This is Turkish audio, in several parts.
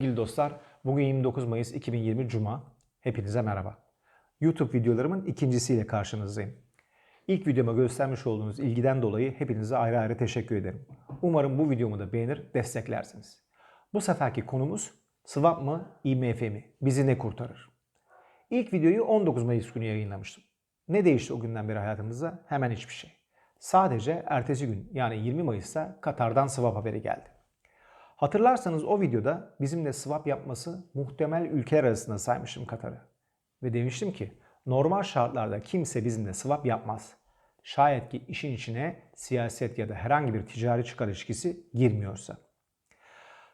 Sevgili dostlar, bugün 29 Mayıs 2020 Cuma. Hepinize merhaba. YouTube videolarımın ikincisiyle karşınızdayım. İlk videoma göstermiş olduğunuz ilgiden dolayı hepinize ayrı ayrı teşekkür ederim. Umarım bu videomu da beğenir, desteklersiniz. Bu seferki konumuz swap mı, IMF mi? Bizi ne kurtarır? İlk videoyu 19 Mayıs günü yayınlamıştım. Ne değişti o günden beri hayatımızda? Hemen hiçbir şey. Sadece ertesi gün yani 20 Mayıs'ta Katar'dan swap haberi geldi. Hatırlarsanız o videoda bizimle swap yapması muhtemel ülkeler arasında saymışım Katar'ı. Ve demiştim ki normal şartlarda kimse bizimle swap yapmaz. Şayet ki işin içine siyaset ya da herhangi bir ticari çıkar ilişkisi girmiyorsa.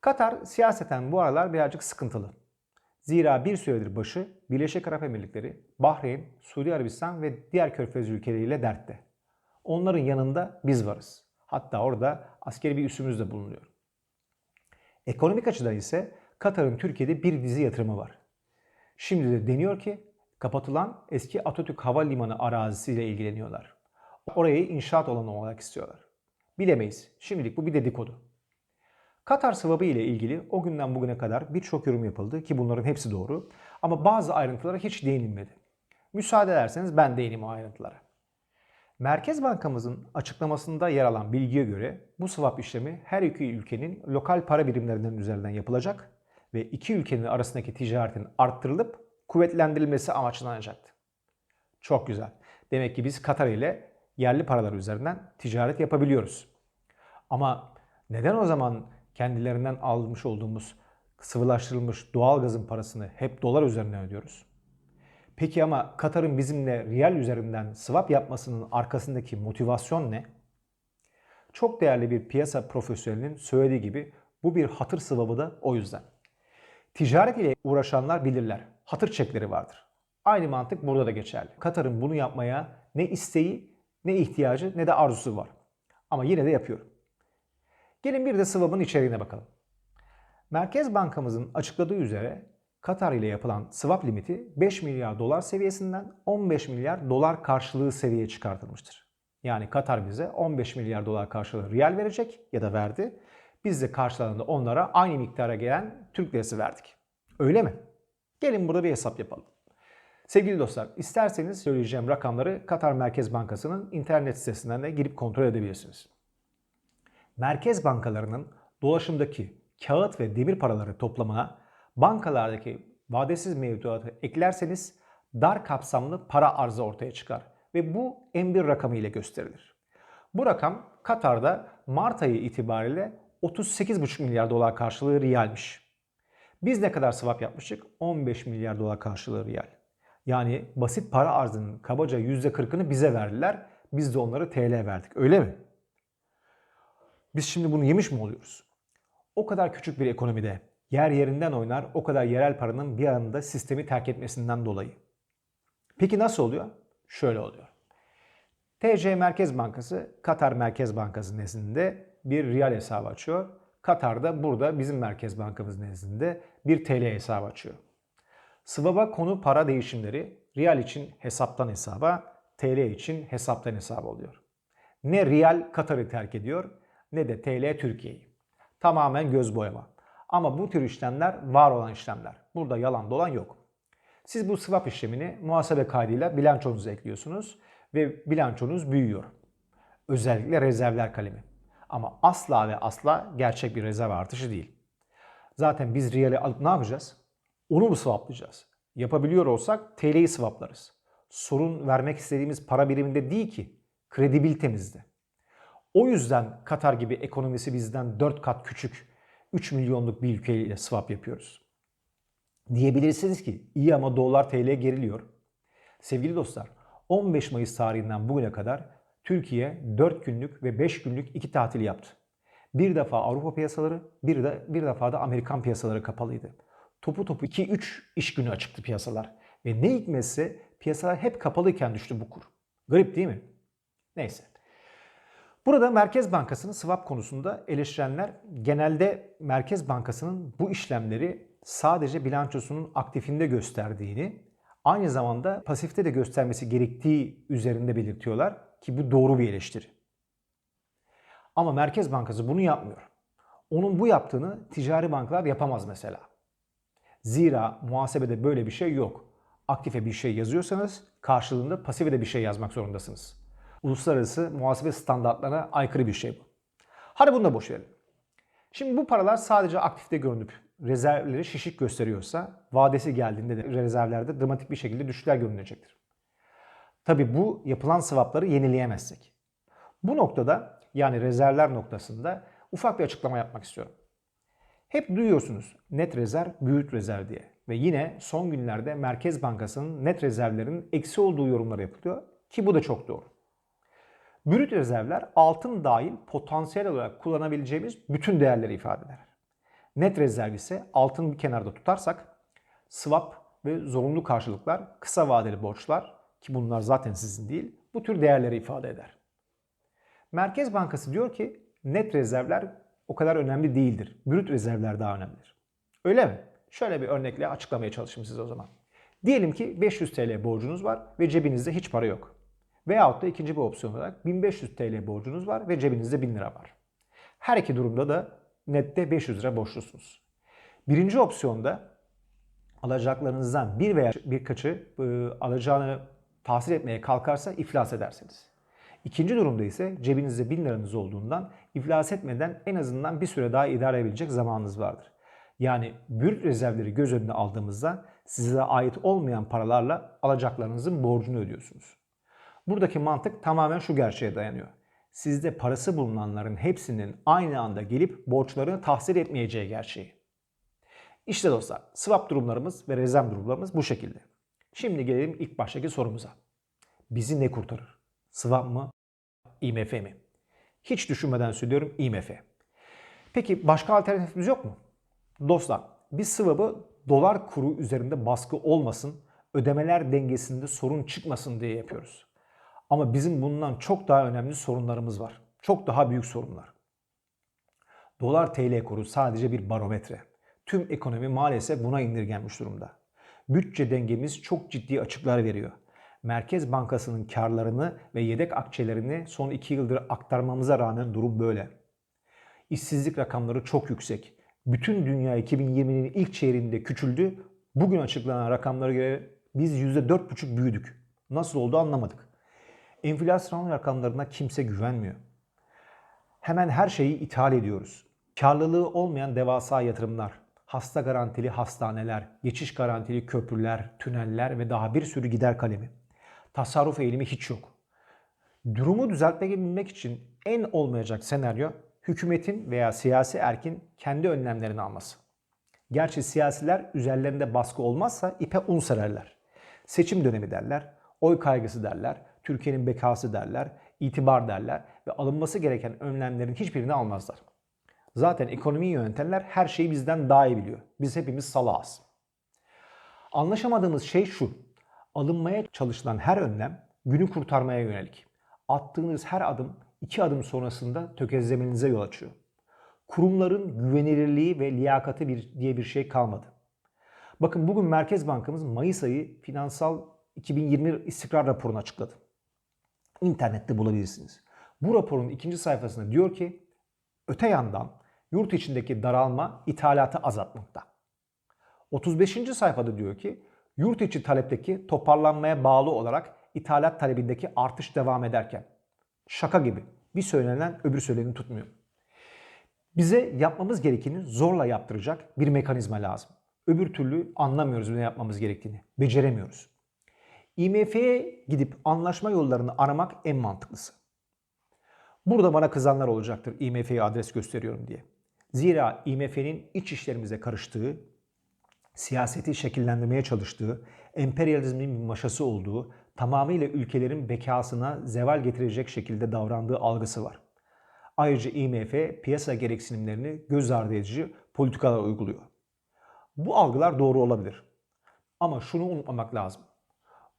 Katar siyaseten bu aralar birazcık sıkıntılı. Zira bir süredir başı Birleşik Arap Emirlikleri, Bahreyn, Suudi Arabistan ve diğer körfez ülkeleriyle dertte. Onların yanında biz varız. Hatta orada askeri bir üssümüz de bulunuyor. Ekonomik açıdan ise Katar'ın Türkiye'de bir dizi yatırımı var. Şimdi de deniyor ki kapatılan eski Atatürk Havalimanı arazisiyle ilgileniyorlar. Orayı inşaat alanı olarak istiyorlar. Bilemeyiz. Şimdilik bu bir dedikodu. Katar sıvabı ile ilgili o günden bugüne kadar birçok yorum yapıldı ki bunların hepsi doğru. Ama bazı ayrıntılara hiç değinilmedi. Müsaade ederseniz ben değineyim o ayrıntılara. Merkez Bankamızın açıklamasında yer alan bilgiye göre bu swap işlemi her iki ülkenin lokal para birimlerinden üzerinden yapılacak ve iki ülkenin arasındaki ticaretin arttırılıp kuvvetlendirilmesi amaçlanacaktı. Çok güzel. Demek ki biz Katar ile yerli paralar üzerinden ticaret yapabiliyoruz. Ama neden o zaman kendilerinden almış olduğumuz sıvılaştırılmış doğal gazın parasını hep dolar üzerinden ödüyoruz? Peki ama Katar'ın bizimle riyal üzerinden swap yapmasının arkasındaki motivasyon ne? Çok değerli bir piyasa profesyonelinin söylediği gibi bu bir hatır swap'ı da o yüzden. Ticaret ile uğraşanlar bilirler. Hatır çekleri vardır. Aynı mantık burada da geçerli. Katar'ın bunu yapmaya ne isteği, ne ihtiyacı, ne de arzusu var. Ama yine de yapıyor. Gelin bir de swap'ın içeriğine bakalım. Merkez Bankamızın açıkladığı üzere Katar ile yapılan swap limiti 5 milyar dolar seviyesinden 15 milyar dolar karşılığı seviyeye çıkartılmıştır. Yani Katar bize 15 milyar dolar karşılığı riyal verecek ya da verdi. Biz de karşılığında onlara aynı miktara gelen Türk lirası verdik. Öyle mi? Gelin burada bir hesap yapalım. Sevgili dostlar, isterseniz söyleyeceğim rakamları Katar Merkez Bankası'nın internet sitesinden de girip kontrol edebilirsiniz. Merkez bankalarının dolaşımdaki kağıt ve demir paraları toplamına bankalardaki vadesiz mevduatı eklerseniz dar kapsamlı para arzı ortaya çıkar ve bu M1 rakamı ile gösterilir. Bu rakam Katar'da Mart ayı itibariyle 38,5 milyar dolar karşılığı riyalmiş. Biz ne kadar swap yapmıştık? 15 milyar dolar karşılığı riyal. Yani basit para arzının kabaca %40'ını bize verdiler. Biz de onları TL verdik. Öyle mi? Biz şimdi bunu yemiş mi oluyoruz? O kadar küçük bir ekonomide yer yerinden oynar o kadar yerel paranın bir anda sistemi terk etmesinden dolayı. Peki nasıl oluyor? Şöyle oluyor. TC Merkez Bankası Katar Merkez Bankası nezdinde bir riyal hesabı açıyor. Katar'da burada bizim Merkez Bankamız nezdinde bir TL hesabı açıyor. Swap'a konu para değişimleri riyal için hesaptan hesaba, TL için hesaptan hesaba oluyor. Ne riyal Katar'ı terk ediyor ne de TL Türkiye'yi. Tamamen göz boyama. Ama bu tür işlemler var olan işlemler. Burada yalan dolan yok. Siz bu swap işlemini muhasebe kaydıyla bilançonuza ekliyorsunuz ve bilançonuz büyüyor. Özellikle rezervler kalemi. Ama asla ve asla gerçek bir rezerv artışı değil. Zaten biz riyali alıp ne yapacağız? Onu mu swaplayacağız? Yapabiliyor olsak TL'yi swaplarız. Sorun vermek istediğimiz para biriminde değil ki, kredibilitemizde. O yüzden Katar gibi ekonomisi bizden 4 kat küçük 3 milyonluk bir ülkeyle swap yapıyoruz. Diyebilirsiniz ki iyi ama dolar TL geriliyor. Sevgili dostlar 15 Mayıs tarihinden bugüne kadar Türkiye 4 günlük ve 5 günlük iki tatil yaptı. Bir defa Avrupa piyasaları, bir de bir defa da Amerikan piyasaları kapalıydı. Topu topu 2-3 iş günü açıktı piyasalar. Ve ne hikmetse piyasalar hep kapalıyken düştü bu kur. Garip değil mi? Neyse. Burada Merkez Bankası'nın swap konusunda eleştirenler genelde Merkez Bankası'nın bu işlemleri sadece bilançosunun aktifinde gösterdiğini, aynı zamanda pasifte de göstermesi gerektiği üzerinde belirtiyorlar ki bu doğru bir eleştiri. Ama Merkez Bankası bunu yapmıyor. Onun bu yaptığını ticari bankalar yapamaz mesela. Zira muhasebede böyle bir şey yok. Aktife bir şey yazıyorsanız karşılığında pasife de bir şey yazmak zorundasınız. Uluslararası muhasebe standartlarına aykırı bir şey bu. Hadi bunu da boş verelim. Şimdi bu paralar sadece aktifte görünüp rezervleri şişik gösteriyorsa vadesi geldiğinde de rezervlerde dramatik bir şekilde düşüşler görünecektir. Tabi bu yapılan swapları yenileyemezsek. Bu noktada yani rezervler noktasında ufak bir açıklama yapmak istiyorum. Hep duyuyorsunuz net rezerv, büyük rezerv diye. Ve yine son günlerde Merkez Bankası'nın net rezervlerin eksi olduğu yorumlar yapılıyor ki bu da çok doğru. Brüt rezervler altın dahil potansiyel olarak kullanabileceğimiz bütün değerleri ifade eder. Net rezerv ise altın bir kenarda tutarsak swap ve zorunlu karşılıklar, kısa vadeli borçlar ki bunlar zaten sizin değil, bu tür değerleri ifade eder. Merkez Bankası diyor ki net rezervler o kadar önemli değildir. Brüt rezervler daha önemlidir. Öyle mi? Şöyle bir örnekle açıklamaya çalışayım size o zaman. Diyelim ki 500 TL borcunuz var ve cebinizde hiç para yok. Veyahut da ikinci bir opsiyon olarak 1500 TL borcunuz var ve cebinizde 1000 lira var. Her iki durumda da nette 500 lira borçlusunuz. Birinci opsiyonda alacaklarınızdan bir veya birkaçı e, alacağını tahsil etmeye kalkarsa iflas edersiniz. İkinci durumda ise cebinizde 1000 liranız olduğundan iflas etmeden en azından bir süre daha idare edebilecek zamanınız vardır. Yani brüt rezervleri göz önüne aldığımızda size ait olmayan paralarla alacaklarınızın borcunu ödüyorsunuz. Buradaki mantık tamamen şu gerçeğe dayanıyor. Sizde parası bulunanların hepsinin aynı anda gelip borçlarını tahsil etmeyeceği gerçeği. İşte dostlar swap durumlarımız ve rezerv durumlarımız bu şekilde. Şimdi gelelim ilk baştaki sorumuza. Bizi ne kurtarır? Swap mı? IMF mi? Hiç düşünmeden söylüyorum IMF. Peki başka alternatifimiz yok mu? Dostlar biz swap'ı dolar kuru üzerinde baskı olmasın, ödemeler dengesinde sorun çıkmasın diye yapıyoruz. Ama bizim bundan çok daha önemli sorunlarımız var. Çok daha büyük sorunlar. Dolar TL kuru sadece bir barometre. Tüm ekonomi maalesef buna indirgenmiş durumda. Bütçe dengemiz çok ciddi açıklar veriyor. Merkez Bankası'nın karlarını ve yedek akçelerini son 2 yıldır aktarmamıza rağmen durum böyle. İşsizlik rakamları çok yüksek. Bütün dünya 2020'nin ilk çeyreğinde küçüldü. Bugün açıklanan rakamlara göre biz %4,5 büyüdük. Nasıl oldu anlamadık. Enflasyon rakamlarına kimse güvenmiyor. Hemen her şeyi ithal ediyoruz. Karlılığı olmayan devasa yatırımlar, hasta garantili hastaneler, geçiş garantili köprüler, tüneller ve daha bir sürü gider kalemi. Tasarruf eğilimi hiç yok. Durumu düzeltmek için en olmayacak senaryo hükümetin veya siyasi erkin kendi önlemlerini alması. Gerçi siyasiler üzerlerinde baskı olmazsa ipe un sererler. Seçim dönemi derler, oy kaygısı derler, Türkiye'nin bekası derler, itibar derler ve alınması gereken önlemlerin hiçbirini almazlar. Zaten ekonomiyi yönetenler her şeyi bizden daha iyi biliyor. Biz hepimiz salağız. Anlaşamadığımız şey şu. Alınmaya çalışılan her önlem günü kurtarmaya yönelik. Attığınız her adım iki adım sonrasında tökezlemenize yol açıyor. Kurumların güvenilirliği ve liyakati bir, diye bir şey kalmadı. Bakın bugün Merkez Bankamız Mayıs ayı finansal 2020 istikrar raporunu açıkladı. İnternette bulabilirsiniz. Bu raporun ikinci sayfasında diyor ki öte yandan yurt içindeki daralma ithalatı azaltmakta. 35. sayfada diyor ki yurt içi talepteki toparlanmaya bağlı olarak ithalat talebindeki artış devam ederken şaka gibi bir söylenen öbür söyleneni tutmuyor. Bize yapmamız gerekeni zorla yaptıracak bir mekanizma lazım. Öbür türlü anlamıyoruz ne yapmamız gerektiğini. Beceremiyoruz. IMF'ye gidip anlaşma yollarını aramak en mantıklısı. Burada bana kızanlar olacaktır IMF'ye adres gösteriyorum diye. Zira IMF'nin iç işlerimize karıştığı, siyaseti şekillendirmeye çalıştığı, emperyalizmin bir maşası olduğu, tamamıyla ülkelerin bekasına zeval getirecek şekilde davrandığı algısı var. Ayrıca IMF piyasa gereksinimlerini göz ardı edici politikalar uyguluyor. Bu algılar doğru olabilir. Ama şunu unutmamak lazım.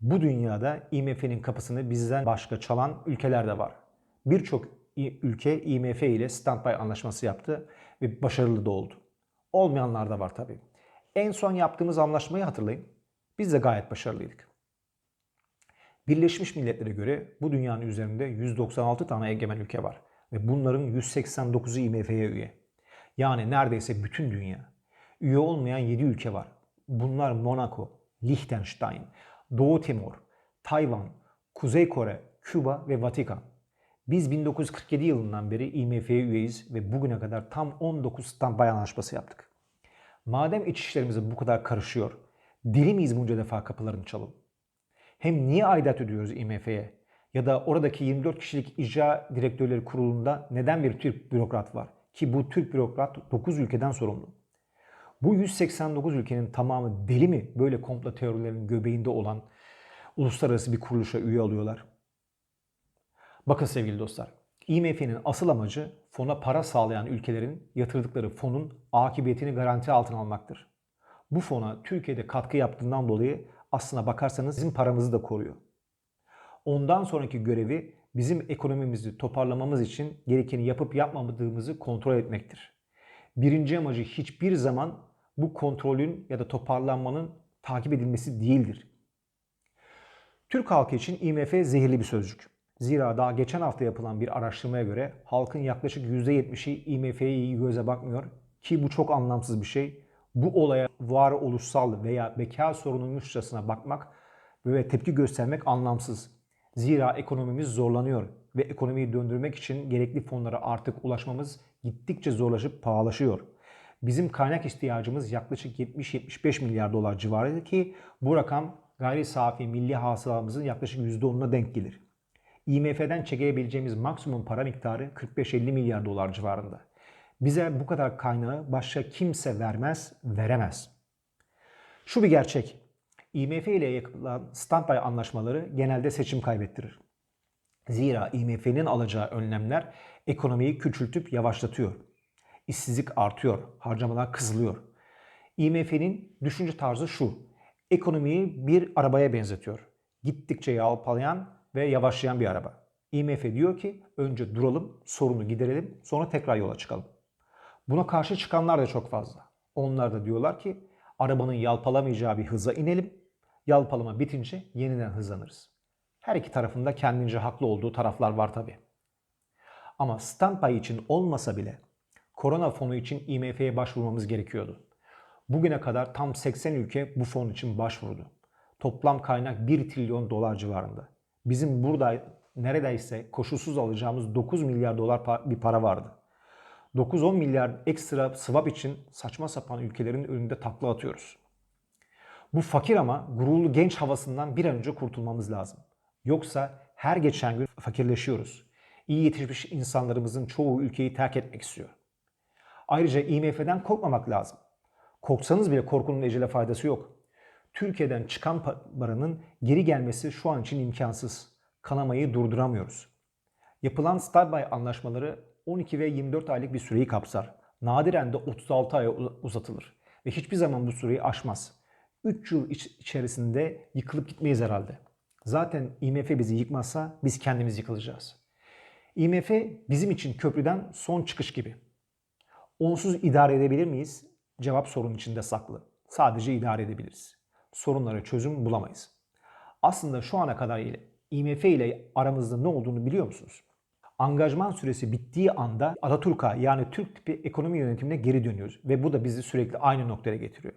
Bu dünyada IMF'nin kapısını bizden başka çalan ülkeler de var. Birçok ülke IMF ile standby anlaşması yaptı ve başarılı da oldu. Olmayanlar da var tabii. En son yaptığımız anlaşmayı hatırlayın. Biz de gayet başarılıydık. Birleşmiş Milletler'e göre bu dünyanın üzerinde 196 tane egemen ülke var ve bunların 189'u IMF'ye üye. Yani neredeyse bütün dünya. Üye olmayan 7 ülke var. Bunlar Monaco, Liechtenstein, Doğu Timor, Tayvan, Kuzey Kore, Küba ve Vatikan. Biz 1947 yılından beri IMF'ye üyeyiz ve bugüne kadar tam 19 standby anlaşması yaptık. Madem iç işlerimize bu kadar karışıyor, deli miyiz bunca defa kapılarını çalalım? Hem niye aidat ödüyoruz IMF'ye? Ya da oradaki 24 kişilik icra direktörleri kurulunda neden bir Türk bürokrat var? Ki bu Türk bürokrat 9 ülkeden sorumlu. Bu 189 ülkenin tamamı deli mi böyle komplo teorilerinin göbeğinde olan uluslararası bir kuruluşa üye alıyorlar? Bakın sevgili dostlar, IMF'nin asıl amacı fona para sağlayan ülkelerin yatırdıkları fonun akıbetini garanti altına almaktır. Bu fona Türkiye'de katkı yaptığından dolayı aslına bakarsanız bizim paramızı da koruyor. Ondan sonraki görevi bizim ekonomimizi toparlamamız için gerekeni yapıp yapmamadığımızı kontrol etmektir. Birinci amacı hiçbir zaman bu kontrolün ya da toparlanmanın takip edilmesi değildir. Türk halkı için IMF zehirli bir sözcük. Zira daha geçen hafta yapılan bir araştırmaya göre halkın yaklaşık %70'i IMF'ye iyi göze bakmıyor ki bu çok anlamsız bir şey. Bu olaya varoluşsal veya beka sorununmuşçasına bakmak ve tepki göstermek anlamsız. Zira ekonomimiz zorlanıyor ve ekonomiyi döndürmek için gerekli fonlara artık ulaşmamız gittikçe zorlaşıp pahalaşıyor. Bizim kaynak ihtiyacımız yaklaşık 70-75 milyar dolar civarıydı ki bu rakam gayri safi milli hasılamızın yaklaşık %10'una denk gelir. IMF'den çekebileceğimiz maksimum para miktarı 45-50 milyar dolar civarında. Bize bu kadar kaynağı başka kimse vermez, veremez. Şu bir gerçek. IMF ile yapılan standby anlaşmaları genelde seçim kaybettirir. Zira IMF'nin alacağı önlemler ekonomiyi küçültüp yavaşlatıyor. İşsizlik artıyor, harcamalar kızılıyor. IMF'nin düşünce tarzı şu. Ekonomiyi bir arabaya benzetiyor. Gittikçe yalpalayan ve yavaşlayan bir araba. IMF diyor ki önce duralım, sorunu giderelim, sonra tekrar yola çıkalım. Buna karşı çıkanlar da çok fazla. Onlar da diyorlar ki arabanın yalpalamayacağı bir hıza inelim. Yalpalama bitince yeniden hızlanırız. Her iki tarafında kendince haklı olduğu taraflar var tabi. Ama standby için olmasa bile korona fonu için IMF'ye başvurmamız gerekiyordu. Bugüne kadar tam 80 ülke bu fon için başvurdu. Toplam kaynak 1 trilyon dolar civarında. Bizim burada neredeyse koşulsuz alacağımız 9 milyar dolar bir para vardı. 9-10 milyar ekstra swap için saçma sapan ülkelerin önünde takla atıyoruz. Bu fakir ama gururlu genç havasından bir an önce kurtulmamız lazım. Yoksa her geçen gün fakirleşiyoruz. İyi yetişmiş insanlarımızın çoğu ülkeyi terk etmek istiyor. Ayrıca IMF'den korkmamak lazım. Korksanız bile korkunun ecele faydası yok. Türkiye'den çıkan paranın geri gelmesi şu an için imkansız. Kanamayı durduramıyoruz. Yapılan standby anlaşmaları 12 ve 24 aylık bir süreyi kapsar. Nadiren de 36 aya uzatılır ve hiçbir zaman bu süreyi aşmaz. 3 yıl içerisinde yıkılıp gitmeyiz herhalde. Zaten IMF bizi yıkmazsa biz kendimiz yıkılacağız. IMF bizim için köprüden son çıkış gibi. Onsuz idare edebilir miyiz? Cevap sorun içinde saklı. Sadece idare edebiliriz. Sorunlara çözüm bulamayız. Aslında şu ana kadar ile IMF ile aramızda ne olduğunu biliyor musunuz? Angajman süresi bittiği anda Ataturk'a yani Türk tipi ekonomi yönetimine geri dönüyoruz ve bu da bizi sürekli aynı noktaya getiriyor.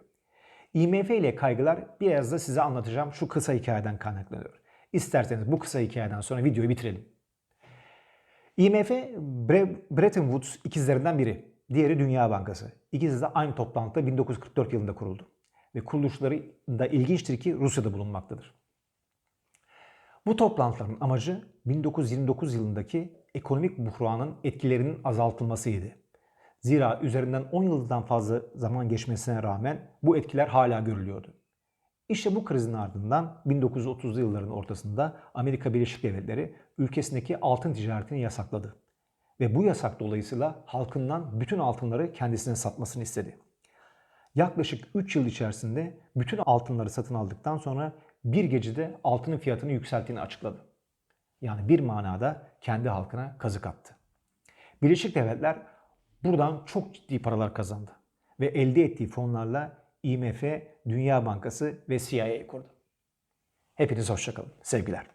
IMF ile kaygılar biraz da size anlatacağım şu kısa hikayeden kaynaklanıyor. İsterseniz bu kısa hikayeden sonra videoyu bitirelim. IMF Bretton Woods ikizlerinden biri. Diğeri Dünya Bankası. İkisi de aynı toplantıda 1944 yılında kuruldu. Ve kuruluşları da ilginçtir ki Rusya'da bulunmaktadır. Bu toplantıların amacı 1929 yılındaki ekonomik buhranın etkilerinin azaltılmasıydı. Zira üzerinden 10 yıldan fazla zaman geçmesine rağmen bu etkiler hala görülüyordu. İşte bu krizin ardından 1930'lu yılların ortasında Amerika Birleşik Devletleri ülkesindeki altın ticaretini yasakladı. Ve bu yasak dolayısıyla halkından bütün altınları kendisine satmasını istedi. Yaklaşık 3 yıl içerisinde bütün altınları satın aldıktan sonra bir gecede altının fiyatını yükselttiğini açıkladı. Yani bir manada kendi halkına kazık attı. Birleşik Devletler buradan çok ciddi paralar kazandı ve elde ettiği fonlarla IMF, Dünya Bankası ve CIA kurdu. Hepiniz hoşçakalın. Sevgiler.